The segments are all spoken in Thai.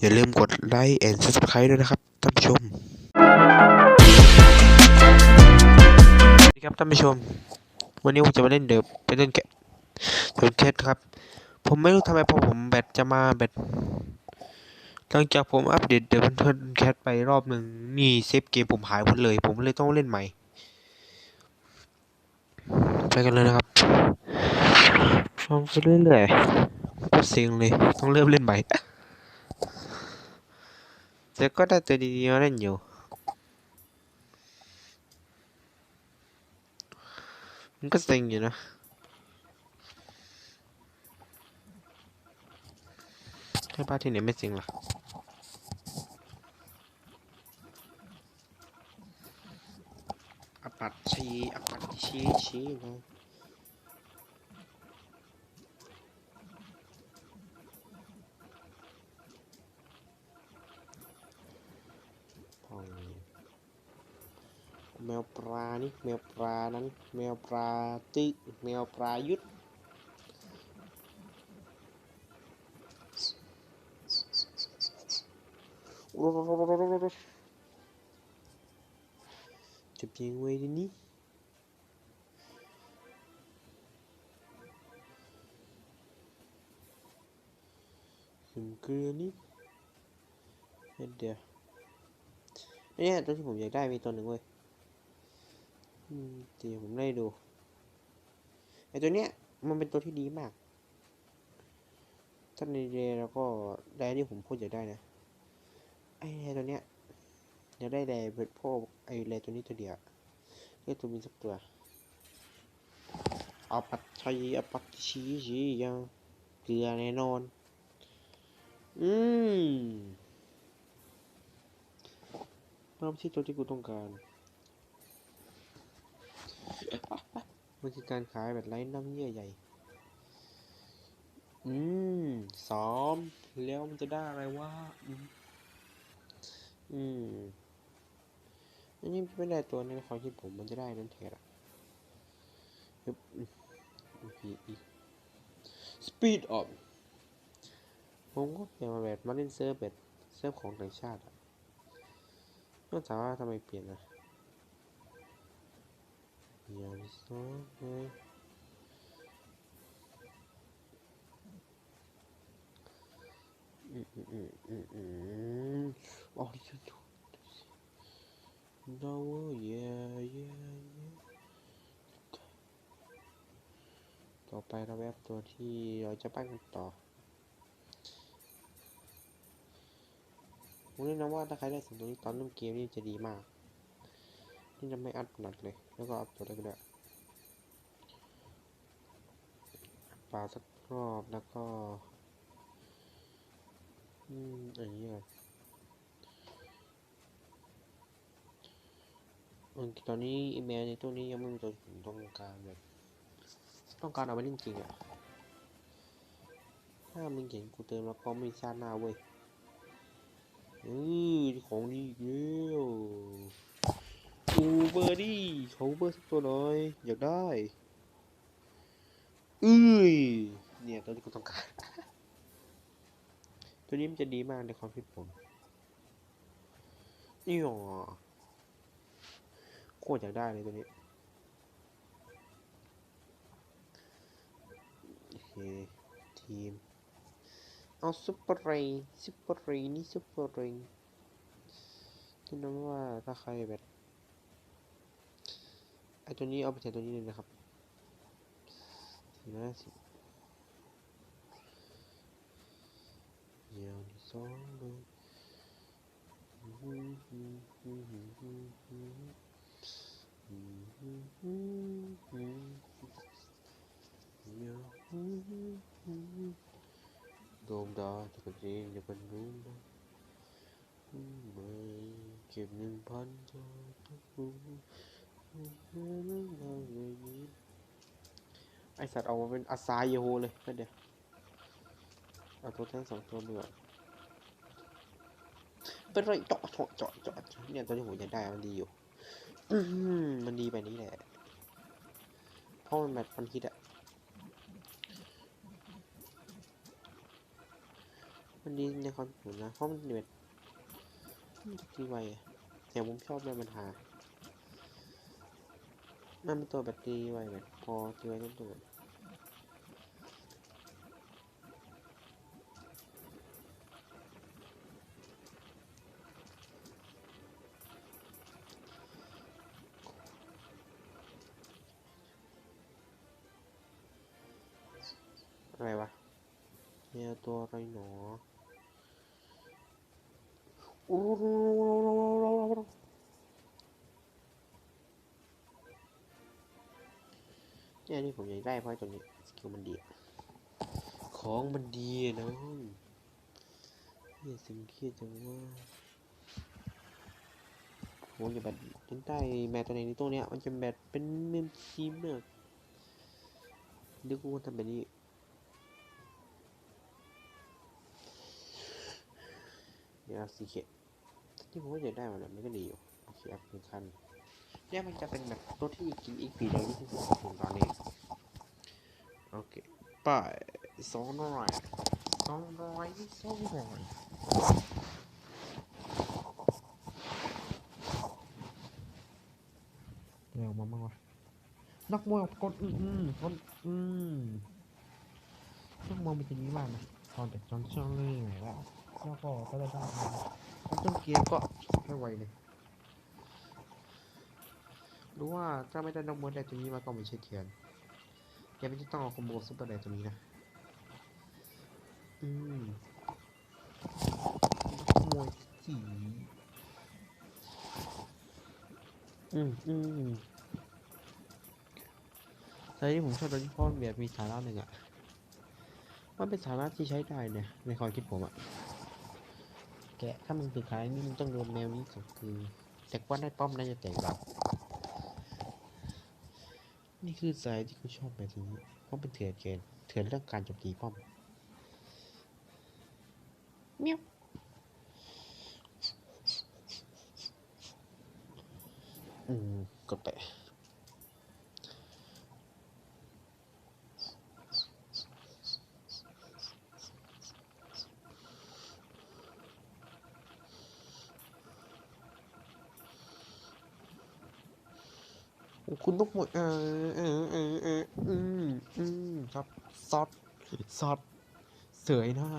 อย่าลืมกดไลค์แอนด์ subscribe ด้วยนะครับท่านผู้ชมสวัสดีครับท่านผู้ชม วันนี้ผมจะมาเล่นเดิมเป็นเล่นแกะเดินแคทครับ ผมไม่รู้ทำไมพอผมแบตจะมาแบตหลังจากผมอัปเดตเดิมเทิร์นแคทไปรอบหนึ่งนี่เซฟเกมผมหายหมดเลย ผมเลยต้องเล่นใหม่ไปกันเลยนะครับฟังไปเรื่อยๆก็เซ็งเลยต้องเริ่มเล่นใหม่ แต่ก็ได้ตัวดีๆมาเล่นอยู่มันก็เซ็งอยู่นะ ให้บ้านที่ไหนไม่เซ็งล่ะ อปัดชีอปัดชีชีนะพองแมวปลานี่ แมวปลานั้นแมวปลาตึแมวปลายุดจะเพียงไว้ที่นี้ขึ้นเกลือนี่เดี๋ยวเนี่ยตัวที่ผมอยากได้มีตัวหนึ่งเว้ยอืม เดี๋ยวผมไล่ดูไอตัวเนี้ยมันเป็นตัวที่ดีมาก ถ้าในเดแล้วก็ได้ที่ผมพูดอยากได้นะ ไอแรตัวเนี้ยอยากได้แรเป็นพวกไอแรตัวนี้ตัวเดียวเรียกตัวมีสักตัวเอาปัดชัยเอาปัดชี้ชี้ยังเกลือแน่นอน อืมมันไม่ใช่ตัวที่กูต้องการ มันคือการขายแบบไร้น้ำเยื่อใหญ่ อืมซ้อม แล้วมันจะได้อะไรวะ อืมอันนี้ไม่ได้ตัวในความคิดผมมันจะได้นั่นแทนอะฮึบอีอีสปีดออฟผมก็อยากมาแบบมาเล่นเซิร์ฟแบบเซิร์ฟของต่างชาติอะก็ถามว่าทำไมเปลี่ยนอะ อย่างสองเลยอืมอืมอืมอืมอืมอ๋อนี่คือ No, yeah, yeah, yeah. ต่อไปเราแวบตัวที่เราจะปั้นกันต่อผมแนะนำว่าถ้าใครได้สิ่งตัวนี้ตอนเริ่มเกมนี่จะดีมาก นี่จะไม่อัดหนักเลย แล้วก็อัพตัวได้ก็ได้ปลาสักรอบแล้วก็ อืมอย่างนี้ก่อนอืมตอนนี้อีเมลในตู้นี้ยังไม่มีตัวผมต้องการแบบต้องการเอาไปเล่นจริงอะถ้ามึงเห็นกูเติมแล้วก็ไม่ชาหน้าเว้ยอือของดีอีกแล้ว อูเบอร์ดี้ขอเบอร์สักตัวหน่อย อยากได้อือเนี่ยตัวที่กูต้องการ ตัวนี้มันจะดีมากในความคิดผมนี่หรอโคตรอยากได้เลยตัวนี้โอเคทีมเอาซุปเปอร์เรย์ซุปเปอร์เรย์นี่ซุปเปอร์เรย์ที่น้ำว่าถ้าใครแบบ ไอตัวนี้เอาไปใช้ตัวนี้เลยนะครับสี่ห้าสิบเดี๋ยวสองเลยอืมอืมอืมอืมอืมอืมโดมดาจะเป็นเองจะเป็นรู้ไหมไม่เก็บหนึ่งพันจะต้องรู้ ไอสัตว์ออกมาเป็นอาซายเยโฮเลยแค่เดียวเอาตัวแท้งสองตัวเบื่อเป็นไรเจาะเจาะเจาะเจาะเนี่ยตัวที่ผมอยากได้มันดีอยู่มันดีแบบนี้แหละเพราะมันแบบมันฮิตอะมันดีในความคิดผมนะเพราะมันแบบมันตีไวแต่ผมชอบแบบมันหา มันเป็นตัวแบบตีไวแบบพอตีไวต้นตัวอะไรวะเนี่ยตัวอะไรหนอ เนี่ยนี่ผมอยากได้เพราะตัวนี้สกิลมันดี ของมันดีอะน้องเนี่ยสิ่งที่จังว่าผมจะแบบยันใต้แมตตัวไหนในตัวเนี้ยมันจะแบบเป็นเมมทีมเนี่ยเดี๋ยวกูทำแบบนี้เดี๋ยวสีเขียวที่ผมว่าอยากได้มาแล้วมันก็ดีอยู่โอเคอัพหนึ่งคัน เนี่ยมันจะเป็นแบบตัวที่กินอีกปีเดียวที่ผมของตอนนี้โอเคไปสองร้อยสองร้อยสองร้อยเร็วมามากวะนักมวยกดอืมกดอืมนักมวยมันจะมีบ้างนะตอนแต่จอนช่องเล่ไงแล้วแล้วก็ก็จะได้มาต้นเกียร์ก็ให้ไวเลย รู้ว่าถ้าไม่ได้น้องมดได้ตัวนี้มาก็ไม่ใช่เทียนแกไม่ต้องเอาคอมโบซุปเปอร์ไดตัวนี้นะ อืมขโมยสีอืมอืมแต่ที่ผมชอบตัวนี้เพาะแบบมีสาระหนึ่งอะมันเป็นสาระที่ใช้ได้เนี่ยในความคิดผมอะแกะถ้ามันคือขายนี่มันต้องโดนแนวนี้ก็คือแต่ว่าได้ป้อมน่าจะแตกต่าง นี่คือสายที่กูชอบแบบนี้เพราะเป็นเถื่อนเกณฑ์เถื่อนเรื่องการโจมตีป้อมเมียวอืมกดไปโอ้ คุณต้องหมดเออเออเออเอออืมอืมครับซอสซอสเสยหน้า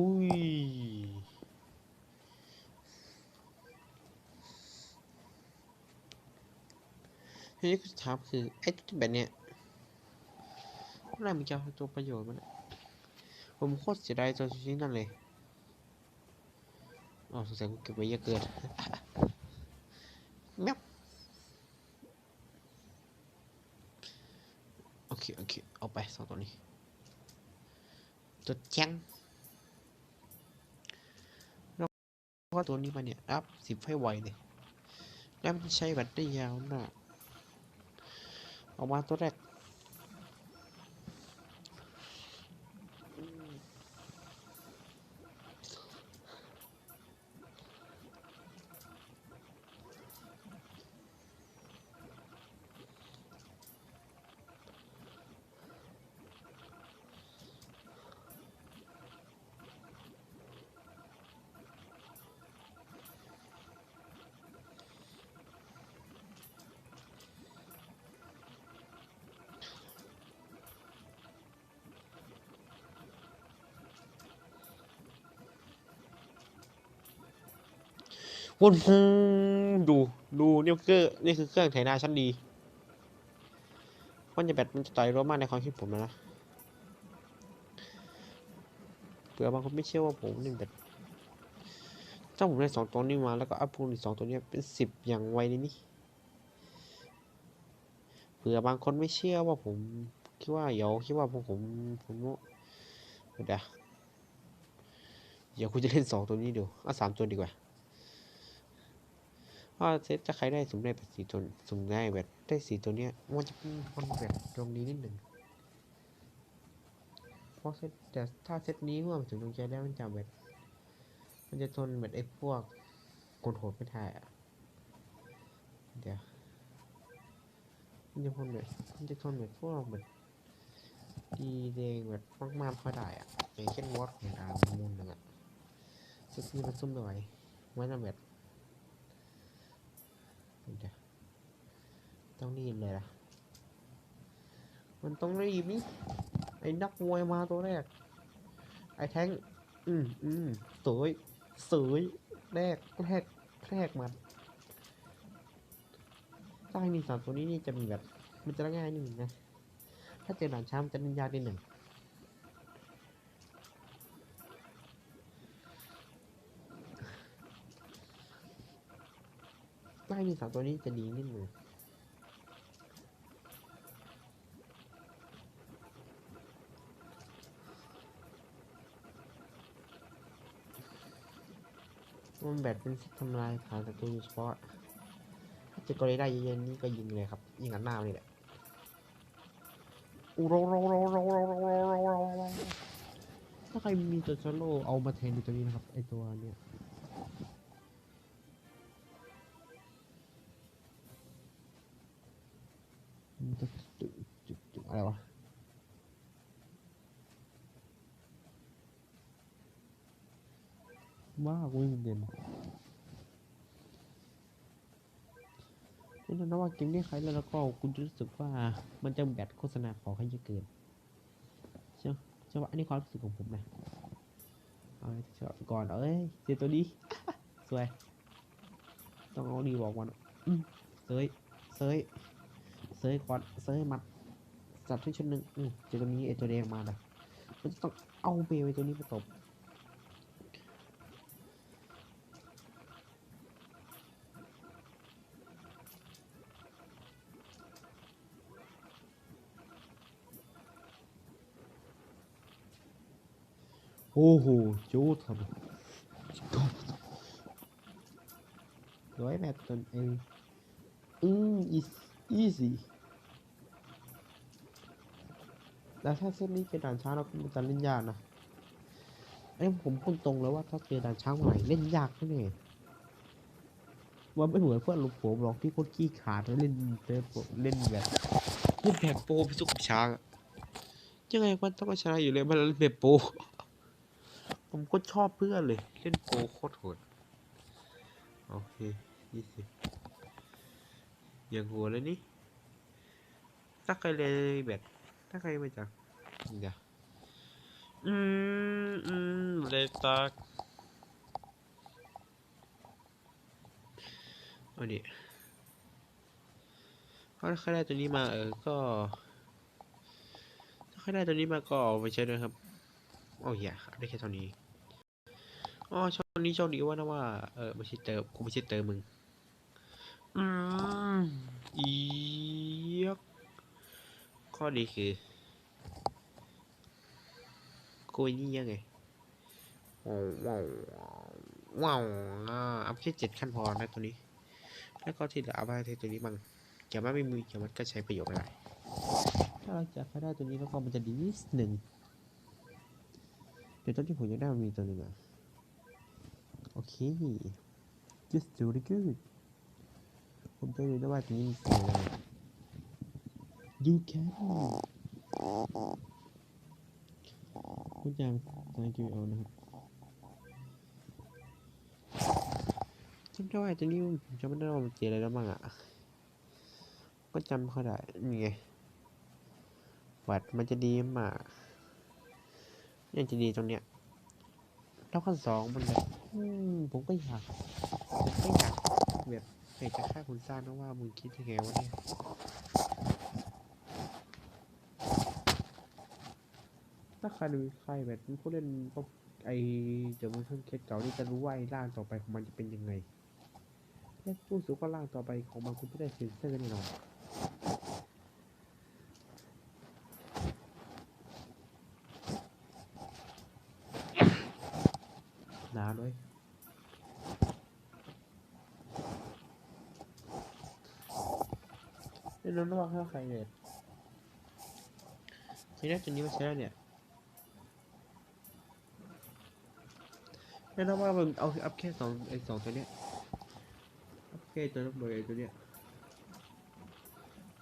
อุ้ย ทีนี้คือถามคือ ไอ้ตัวแบบเนี้ยอะไรมันจะเอาตัวประโยชน์มันอะผมโคตรเสียดายตัวชิ้นนั่นเลยอ๋อสงสัยกูเก็บไว้เยอะเกินแมวโอเค โอเค เอาไปสองตัวนี้ ตัวแจ้ง เพราะ ว่าตัวนี้มาเนี่ย อัพสิบให้ไวเลยแล้วมันใช้แบตได้ยาวมากออกมาตัวแรกอืม วนพูดูดูนี่คือนี่คือเครื่องไถนาชั้นดีมันจะแบตมันจะต่อยรถมากในความคิดผมนะเผื่อบางคนไม่เชื่อว่าผมเล่นแบตถ้าผมได้สองตัวนี้มาแล้วก็อัพพูนอีกสองตัวนี้เป็นสิบอย่างไวเลยนี่เผื่อบางคนไม่เชื่อว่าผมคิดว่าเดี๋ยวคิดว่าผมผมผมเดี๋ยวเดี๋ยวคุณจะเล่นสองตัวนี้ดูเอาสามตัวดีกว่า ว่าเซตจะใครได้สุ่มได้แบบสีตัวสุ่มได้แบบได้สีตัวเนี้ยมันจะเป็นคนแบบตรงนี้นิดหนึ่งเพราะเซตแต่ถ้าเซตนี้เมื่อมาถึงดวงใจแล้วมันจะแบบมันจะทนแบบไอ้พวกคนโหดไม่ได้อะเดี๋ยวมันจะทนแบบมันจะทนแบบพวกแบบดีแดงแบบมากๆพอได้อะอย่างเช่นวอตของดาวมูนนั่นแหละเซตนี้มันซุ่มหน่อยไว้ทำแบบ ต้องรีบเลยล่ะ มันต้องรีบนี่ไอ้นักมวยมาตัวแรก ไอ้แท้ง อืมอืมสวยสวยแรกแรกแรกมันถ้าให้มีสามตัวนี้นี่จะมีแบบ มันจะง่ายนิดหนึ่งนะ ถ้าเจอด่านช้ามันจะเล่นยากนิดหนึ่ง ถ้ามีสามตัวนี้จะดีนิดหนึ่งมันแบตเป็นทธิ์ทำลายฐานศัตรูเฉพาะถ้าเจอกอริลล่าเย็นๆนี่ก็ยิงเลยครับ ยิงอันหน้านี่แหละอูโรโรโรโรโรโรโรโรถ้าใครมีตัวชโลเอามาแทนในตัวนี้นะครับไอตัวเนี้ย ว่ากูไม่มีเงินนี่นะว่าเกมนี้ใครแล้วแล้วก็คุณจะรู้สึกว่ามันจะแบตโฆษณาขอให้เยอะเกินใช่ไหมใช่ว่าอันนี้ความรู้สึกของผมนะเอาชอก่อนเอ้ยเจอตัวนี้สวย ต้องเอาดีบอกมันเซยเซยเซยก่อนเซยมัดจับที่ชุดหนึ่งเจอตัวนี้ไอตัวแดงมาเลยมันต้องเอาเบลไอตัวนี้ไปตบ โอ้โหจูดครับร้อยแปดตนเองอืมอีอีซี่แล้วถ้าเส้นนี้เป็นด่านช้างเราก็มันจะเล่นยากนะไอ้ผมพูดตรงแล้วว่าถ้าเจอด่านช้างใหม่เล่นยากแน่ว่าไม่เหมือนเพื่อนลูกผมหรอกที่โคตรขี้ขาดแล้วเล่นเล่นเล่นแบบเล่นแบบโปรพิสุกช้างอะยังไงมันต้องชนะอยู่เลยมันเล่นแบบโป ผมก็ชอบเพื่อนเลย เล่นโปรโคตรโหด โอเคยี่สิบอย่างหัวเลยนี่ถ้าใครเลยแบบถ้าใครมาจากเดี๋ยวอืมอืมเลยตากเอาดิถ้าใครได้ตัวนี้มาเออก็ถ้าใครได้ตัวนี้มาก็เอาไปใช้ด้วยครับ โอ้ยอย่าได้แค่เท่านี้ อ๋อช่องนี้ช่องนี้ว่านะว่าเออไม่ใช่เติมกูไม่ใช่เติมมึง อืมอียกข้อดีคือกูนี่ยังไงว้าวว้าวว้าวอ่าเอาแค่เจ็ดขั้นพอนะตัวนี้ แล้วก็ที่เหลือเอาไปที่ตัวนี้บ้างเกี่ยวมันไม่มีเกี่ยวมันก็ใช้ประโยชน์ไม่ได้ถ้าเราจะไปได้ตัวนี้แล้วก็มันจะดีนิดหนึ่งเดี๋ยวตอนที่ผมยังได้มันมีตัวหนึ่งอะ โอเค just very good ผมจะรู้ได้ว่าตัวนี้มีตัวอะไร you can คุณจำตอนที่เอานะครับจำได้ว่าตัวนี้ผมจำไม่ได้ว่ามันเจออะไรแล้วบ้างอะ ก็จำไม่ค่อยได้นี่ไงวัดมันจะดีมากยังจะดีตรงเนี้ยแล้วขั้นสองมันแบบ ผมก็อยากไม่อยากแบบอยากจะฆ่าคุณซ่านนะว่ามึงคิดยังไงวะเนี่ยถ้าใครดูใครแบบผู้เล่นก็ไอจดี๋ยวมันเครื่เคสเก่านี่จะรู้ว่าไอ้ร่างต่อไปของมันจะเป็นยังไงแค่ผู้สูงกว่าร่างต่อไปของมันคุณไม่ได้เซ็นเซอร์แน่นอน เล่นน้องๆให้ใครเนี่ยใช้ได้จนนี้ม่ใช้แล้วเนี่ยแน่นอนว่ามันเอาอัพแค่สองไอ้สองตัวเนี้ยอัพแค่ตัวนักมวยไอ้ตัวเนี้ย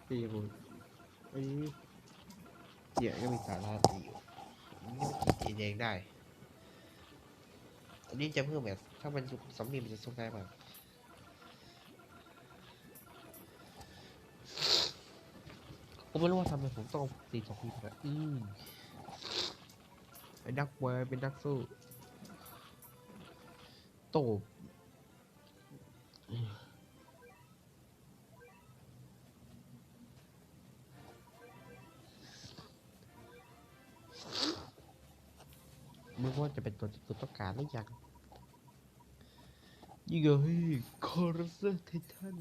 นี่ผมอันนี้เดี๋ยก็มีสาระดีอยู่นนี้มันกินเองได้อันนี้จะเพิ่มแบบถ้ามันสำลีมันจะสุกได้ป่ะผม ไม่รู้ว่าทำไมผมต้องตีสองทีแบบอืมไอ้นักมวยเป็นนักสู้โตบไม่ว่าจะเป็นตัวที่คุณต้องการหรือยังยี่งเฮ้ยคอร์เซอร์ไททัน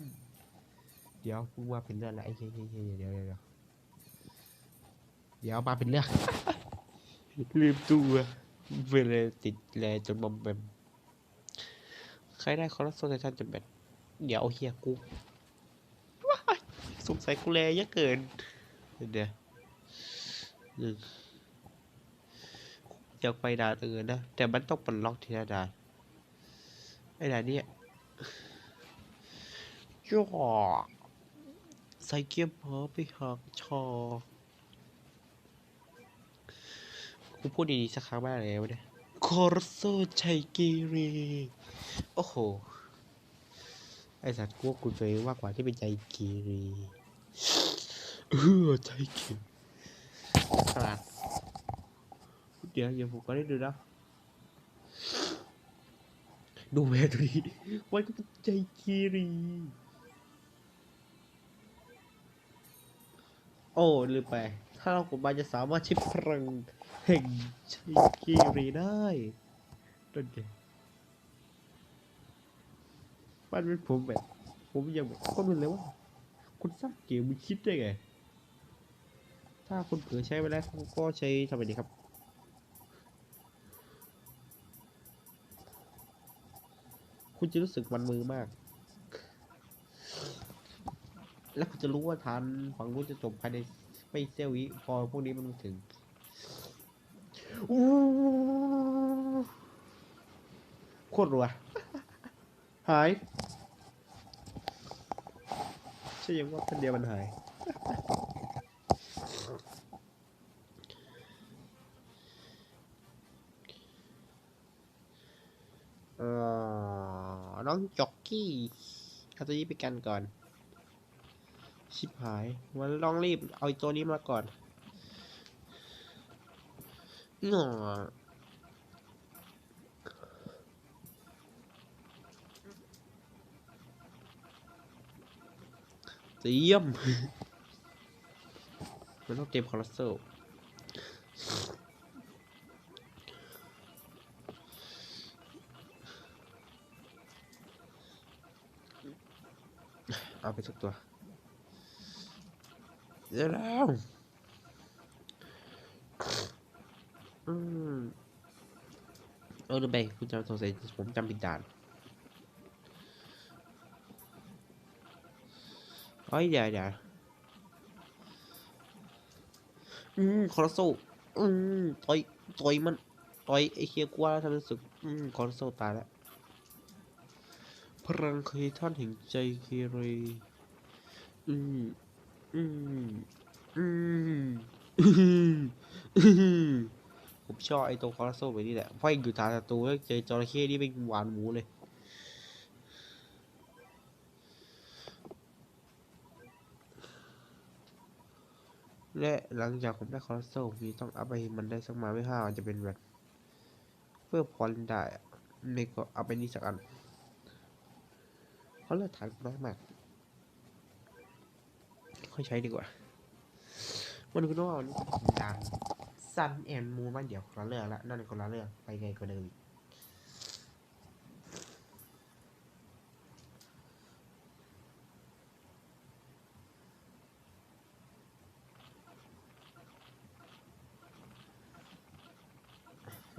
เดี๋ยวพูดว่าเป็นเรื่องอะไรเฮ้ยเฮ้ยเฮ้ยเดี๋ยวเดี๋ยว เดี๋ยวมาเป็นเรื่องลืมตัวเวลาติดแลจนบอมแบมใครได้คอร์สโซนชันจนแบบเดี๋ยวเอาเฮียกูสงสัยกูแลเยอะเกิน เดี๋ยวหนึ่งอยากไปด่านอื่นนะ แต่มันต้องปลดล็อกทีละด่านไอ้ด่านเนี้ยจ่อใส่เกียร์พอไปหักชอ กูพูดดีๆสักครั้งบ้างแล้วเนี่ยคอร์โซชัยกีรีโอ้โห ไอสัตว์กลัวกูตัวเองมากกว่าที่เป็นใจกีรีเออใจกีขนาดเดี๋ยวอย่าผมก็ได้ดูนะดูแม่ตัวนี้มันก็เป็นใจกีรีโอ้ลืมไป ถ้าเรากดมาจะสามารถใช้พลัง แห่งใจกีรีได้นั่นเองมันเป็นผมแบบ ผมยังแบบก็รู้เลยว่า คุณสร้างเกมมึงคิดได้ไง ถ้าคุณเผลอใช้ไปแล้วก็ใช้ทำไมดีครับคุณจะรู้สึกมันมือมาก แล้วคุณจะรู้ว่าทานฝั่งนู้นจะจบภายในไม่เซลวิพอพวกนี้มันถึง อู้โคตรรัวหายใช่ยังว่าคนเดียวมันหาย เออน้องจ็อกกี้เอาตัวนี้ไปกันก่อน ชิบหายมันต้องรีบ เอาตัวนี้มาก่อน หนอเยี่ยมมันต้องเตรียมคอร์เซลเอาไปสักตัวเดี๋ยวแล้ว อืมเออเดไปคุณจำสงสัยผมจำผิดด่านเฮ้ยเดี๋ยวเดี๋ยวอืมคอร์โซอืมต่อยต่อยมันต่อยไอ้เคียกว่าทำรู้สึกอืมคอร์โซตายแล้วพลังเคยท่านแห่งใจเคเรอืมอืมอืมอืมอืม ผมชอบไอ้ตัวคอร์สโซไปนี่แหละเพราะอยู่ทางศัตรูแล้วเจอจระเข้นี่เป็นหวานหมูเลยและหลังจากผมได้คอร์สโซมีต้องอัพไปมันได้สักมาไม่ห้ามันจะเป็นแบบ เพื่อพอลได้ไม่ก็เอาไปนี่สักอันเพราเลือดฐานน้อยมากค่อยใช้ดีกว่ามันคือว่ามันดัง ซันแอนมูนมันเดี๋ยวคนละเรื่องละนั่นคนละเรื่องไปไกลกว่าเดิมอีก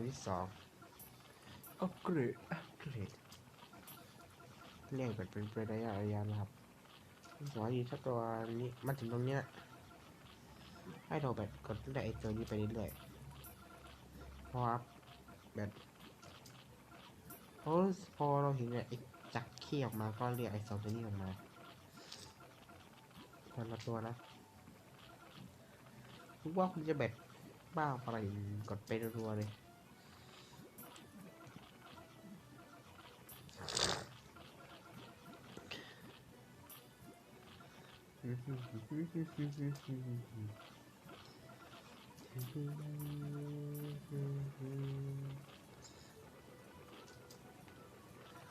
ที่สองอัปเกรดอัปเกรดเรียกแบบเป็นไประยะระยะนะครับสมมติอยู่ถ้าตัวนี้มันถึงตรงนี้ ให้เราแบบกดตั้งแต่ไอตัวนี้ไปเรื่อยๆเพราะว่าแบบพอพอเราเห็นเนี่ยไอจักรขี้ออกมาก็เรียกไอสองตัวนี้ออกมาคนละตัวนะคิดว่าคุณจะแบบบ้าอะไรกดไปรัวๆเลย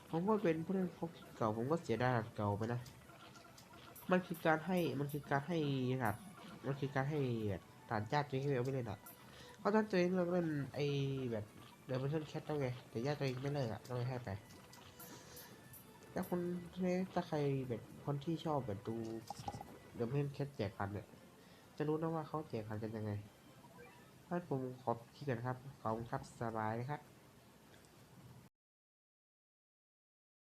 ผมก็เป็นผู้เล่นพกเก่าผมก็เสียดายรหัสเก่าไปนะ มันคือการให้มันคือการให้รหัสมันคือการให้ฐานญาติตัวเองไม่เอาไม่เล่นอะเพราะตอนตัวเองเลิกเล่นไอ้แบบเดอะเวอร์ชันแคทแล้วไงแต่ญาติตัวเองไม่เลิกอะก็เลยให้ไปแต่คนที่ถ้าใครแบบคนที่ชอบแบบดูเดอะเวอร์ชันแคทแจกพันเนี่ยจะรู้นะว่าเขาแจกพันกันยังไง ถ้ผมขอที่กันครับขอบคุณครับสบายนะครับ